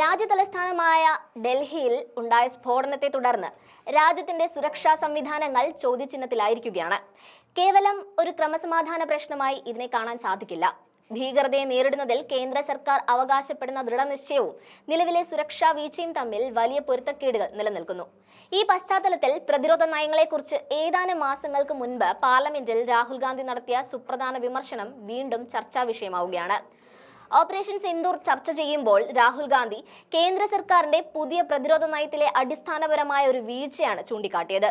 രാജ്യതലസ്ഥാനമായ ഡൽഹിയിൽ ഉണ്ടായ സ്ഫോടനത്തെ തുടർന്ന് രാജ്യത്തിന്റെ സുരക്ഷാ സംവിധാനങ്ങൾ ചോദ്യചിഹ്നത്തിലായിരിക്കുകയാണ്. കേവലം ഒരു ക്രമസമാധാന പ്രശ്നമായി ഇതിനെ കാണാൻ സാധിക്കില്ല. ഭീകരതയെ നേരിടുന്നതിൽ കേന്ദ്ര സർക്കാർ അവകാശപ്പെടുന്ന ദൃഢനിശ്ചയവും നിലവിലെ സുരക്ഷാ വീഴ്ചയും തമ്മിൽ വലിയ പൊരുത്തക്കേടുകൾ നിലനിൽക്കുന്നു. ഈ പശ്ചാത്തലത്തിൽ പ്രതിരോധ നയങ്ങളെക്കുറിച്ച് ഏതാനും മാസങ്ങൾക്ക് മുൻപ് പാർലമെന്റിൽ രാഹുൽ ഗാന്ധി നടത്തിയ സുപ്രധാന വിമർശനം വീണ്ടും ചർച്ചാ വിഷയമാവുകയാണ്. ഓപ്പറേഷൻ സിന്ദൂർ ചർച്ച ചെയ്യുമ്പോൾ രാഹുൽ ഗാന്ധി കേന്ദ്ര സർക്കാരിന്റെ പുതിയ പ്രതിരോധ നയത്തിലെ അടിസ്ഥാനപരമായ ഒരു വീഴ്ചയാണ് ചൂണ്ടിക്കാട്ടിയത്.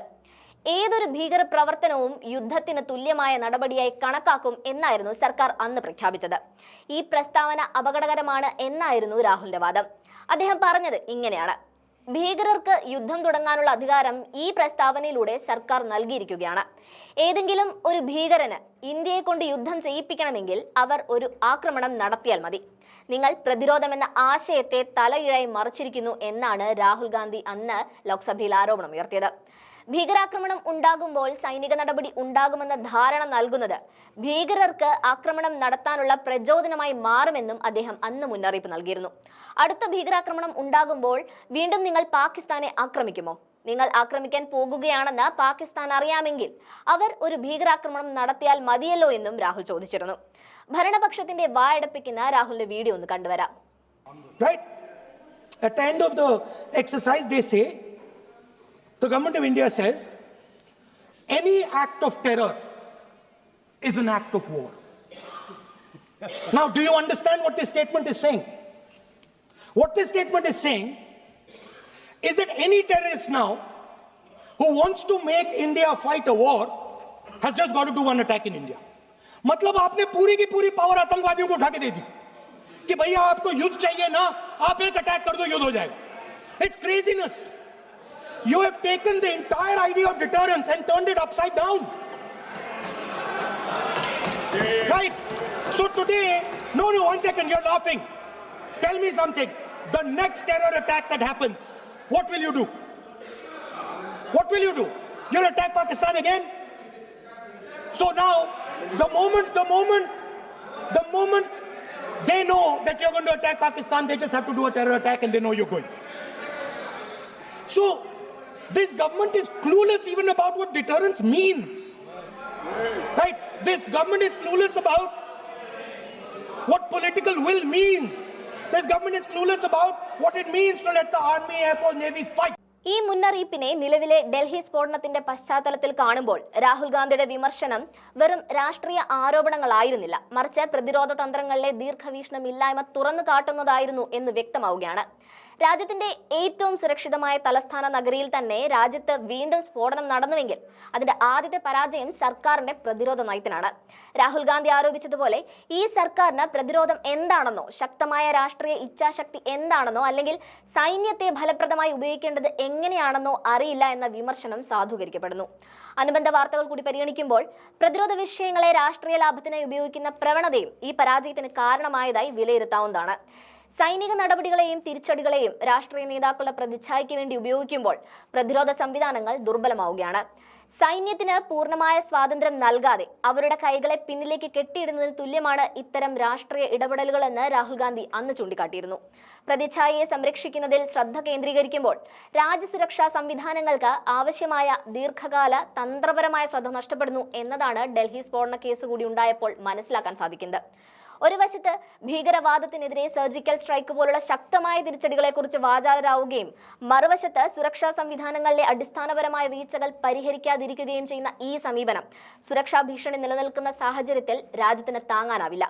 ഏതൊരു ഭീകര പ്രവർത്തനവും യുദ്ധത്തിന് തുല്യമായ നടപടിയായി കണക്കാക്കും എന്നായിരുന്നു സർക്കാർ അന്ന് പ്രഖ്യാപിച്ചത്. ഈ പ്രസ്താവന അപകടകരമാണ് എന്നായിരുന്നു രാഹുലിന്റെ വാദം. അദ്ദേഹം പറഞ്ഞത് ഇങ്ങനെയാണ്. ഭീകരർക്ക് യുദ്ധം തുടങ്ങാനുള്ള അധികാരം ഈ പ്രസ്താവനയിലൂടെ സർക്കാർ നൽകിയിരിക്കുകയാണ്. ഏതെങ്കിലും ഒരു ഭീകരന് ഇന്ത്യയെ കൊണ്ട് യുദ്ധം ചെയ്യിപ്പിക്കണമെങ്കിൽ അവർ ഒരു ആക്രമണം നടത്തിയാൽ മതി. നിങ്ങൾ പ്രതിരോധമെന്ന ആശയത്തെ തലയിഴായി മറിച്ചിരിക്കുന്നു എന്നാണ് രാഹുൽ ഗാന്ധി അന്ന് ലോക്സഭയിൽ ആരോപണം ഉയർത്തിയത്. ഭീകരാക്രമണം ഉണ്ടാകുമ്പോൾ സൈനിക നടപടി ഉണ്ടാകുമെന്ന ധാരണ നൽകുന്നത്. ഭീകരർക്ക് ആക്രമണം നടത്താനുള്ള പ്രചോദനമായി മാറുമെന്നും അദ്ദേഹം അന്ന് മുന്നറിയിപ്പ് നൽകിയിരുന്നു. അടുത്ത ഭീകരാക്രമണം ഉണ്ടാകുമ്പോൾ വീണ്ടും നിങ്ങൾ പാകിസ്ഥാനെ ആക്രമിക്കുമോ? നിങ്ങൾ ആക്രമിക്കാൻ പോകുകയാണെന്ന് പാകിസ്ഥാൻ അറിയാമെങ്കിൽ അവർ ഒരു ഭീകരാക്രമണം നടത്തിയാൽ മതിയല്ലോ എന്നും രാഹുൽ ചോദിച്ചിരുന്നു. ഭരണപക്ഷത്തിന്റെ വായടപ്പിക്കുന്ന രാഹുലിന്റെ വീഡിയോ ഒന്ന് കണ്ടുവരാം? At the end of the exercise, they say, the government of India says, any act of terror is an act of war. now, do you understand what this statement is saying? What this statement is saying is that any terrorist now who wants to make India fight a war has just got to do one attack in India. मतलब आपने पूरी की पूरी power आतंकवादियों को उठा के दे दी कि भैया आपको युद्ध चाहिए ना आप एक अटैक कर दो युद्ध हो जाएगा it's craziness You have taken the entire idea of deterrence and turned it upside down. Right? So today, no, no, one second, you're laughing. Tell me something. The next terror attack that happens, what will you do? What will you do? You'll attack Pakistan again? So now, the moment, the moment, the moment they know that you're going to attack Pakistan, they just have to do a terror attack and they know you're going. So this government is clueless even about what deterrence means. Right? This government is clueless about what political will means. This government is clueless about what it means to let the army, air force, navy fight. ഈ മുന്നറിയിപ്പിനെ നിലവിലെ ഡൽഹി സ്ഫോടനത്തിന്റെ പശ്ചാത്തലത്തിൽ കാണുമ്പോൾ രാഹുൽ ഗാന്ധിയുടെ വിമർശനം വെറും രാഷ്ട്രീയ ആരോപണങ്ങളായിരുന്നില്ല മറിച്ച് പ്രതിരോധ തന്ത്രങ്ങളിലെ ദീർഘവീക്ഷണമില്ലായ്മ തുറന്നു കാട്ടുന്നതായിരുന്നു എന്ന് വ്യക്തമാവുകയാണ് രാജ്യത്തിന്റെ ഏറ്റവും സുരക്ഷിതമായ തലസ്ഥാന നഗരിയിൽ തന്നെ രാജ്യത്ത് വീണ്ടും സ്ഫോടനം നടന്നുവെങ്കിൽ അതിന്റെ ആദ്യത്തെ പരാജയം സർക്കാരിന്റെ പ്രതിരോധ നയത്തിനാണ്. രാഹുൽ ഗാന്ധി ആരോപിച്ചതുപോലെ ഈ സർക്കാരിന് പ്രതിരോധം എന്താണെന്നോ ശക്തമായ രാഷ്ട്രീയ ഇച്ഛാശക്തി എന്താണെന്നോ അല്ലെങ്കിൽ സൈന്യത്തെ ഫലപ്രദമായി ഉപയോഗിക്കേണ്ടത് എങ്ങനെയാണെന്നോ അറിയില്ല എന്ന വിമർശനം സാധൂകരിക്കപ്പെടുന്നു. അനുബന്ധ വാർത്തകൾ കൂടി പരിഗണിക്കുമ്പോൾ പ്രതിരോധ വിഷയങ്ങളെ രാഷ്ട്രീയ ലാഭത്തിനായി ഉപയോഗിക്കുന്ന പ്രവണതയും ഈ പരാജയത്തിന് കാരണമായതായി വിലയിരുത്താവുന്നതാണ്. സൈനിക നടപടികളെയും തിരിച്ചടികളെയും രാഷ്ട്രീയ നേതാക്കളുടെ പ്രതിച്ഛായയ്ക്ക് വേണ്ടി ഉപയോഗിക്കുമ്പോൾ പ്രതിരോധ സംവിധാനങ്ങൾ ദുർബലമാവുകയാണ്. സൈന്യത്തിന് പൂർണമായ സ്വാതന്ത്ര്യം നൽകാതെ അവരുടെ കൈകളെ പിന്നിലേക്ക് കെട്ടിയിടുന്നതിന് തുല്യമാണ് ഇത്തരം രാഷ്ട്രീയ ഇടപെടലുകളെന്ന് രാഹുൽ ഗാന്ധി അന്ന് ചൂണ്ടിക്കാട്ടിയിരുന്നു. പ്രതിച്ഛായയെ സംരക്ഷിക്കുന്നതിൽ ശ്രദ്ധ കേന്ദ്രീകരിക്കുമ്പോൾ രാജ്യസുരക്ഷാ സംവിധാനങ്ങൾക്ക് ആവശ്യമായ ദീർഘകാല തന്ത്രപരമായ ശ്രദ്ധ നഷ്ടപ്പെടുന്നു എന്നതാണ് ഡൽഹി സ്ഫോടന കേസ് കൂടി ഉണ്ടായപ്പോൾ മനസ്സിലാക്കാൻ സാധിക്കുന്നത്. ഒരു വശത്ത് ഭീകരവാദത്തിനെതിരെ സർജിക്കൽ സ്ട്രൈക്ക് പോലുള്ള ശക്തമായ തിരിച്ചടികളെക്കുറിച്ച് വാചാലരാവുകയും മറുവശത്ത് സുരക്ഷാ സംവിധാനങ്ങളിലെ അടിസ്ഥാനപരമായ വീഴ്ചകൾ പരിഹരിക്കാതിരിക്കുകയും ചെയ്യുന്ന ഈ സമീപനം സുരക്ഷാ ഭീഷണി നിലനിൽക്കുന്ന സാഹചര്യത്തിൽ രാജ്യത്തിന് താങ്ങാനാവില്ല.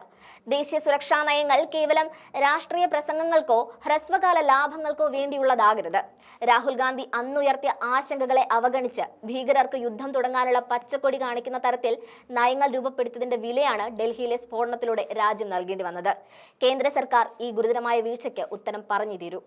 ദേശീയ സുരക്ഷാ നയങ്ങൾ കേവലം രാഷ്ട്രീയ പ്രസംഗങ്ങൾക്കോ ഹ്രസ്വകാല ലാഭങ്ങൾക്കോ വേണ്ടിയുള്ളതാകരുത്. രാഹുൽ ഗാന്ധി അന്നുയർത്തിയ ആശങ്കകളെ അവഗണിച്ച് ഭീകരർക്ക് യുദ്ധം തുടങ്ങാനുള്ള പച്ചക്കൊടി കാണിക്കുന്ന തരത്തിൽ നയങ്ങൾ രൂപപ്പെടുത്തിയതിന്റെ വിലയാണ് ഡൽഹിയിലെ സ്ഫോടനത്തിലൂടെ രാജ്യം നൽകേണ്ടി വന്നത്. കേന്ദ്ര സർക്കാർ ഈ ഗുരുതരമായ വീഴ്ചയ്ക്ക് ഉത്തരം പറഞ്ഞു തീരൂ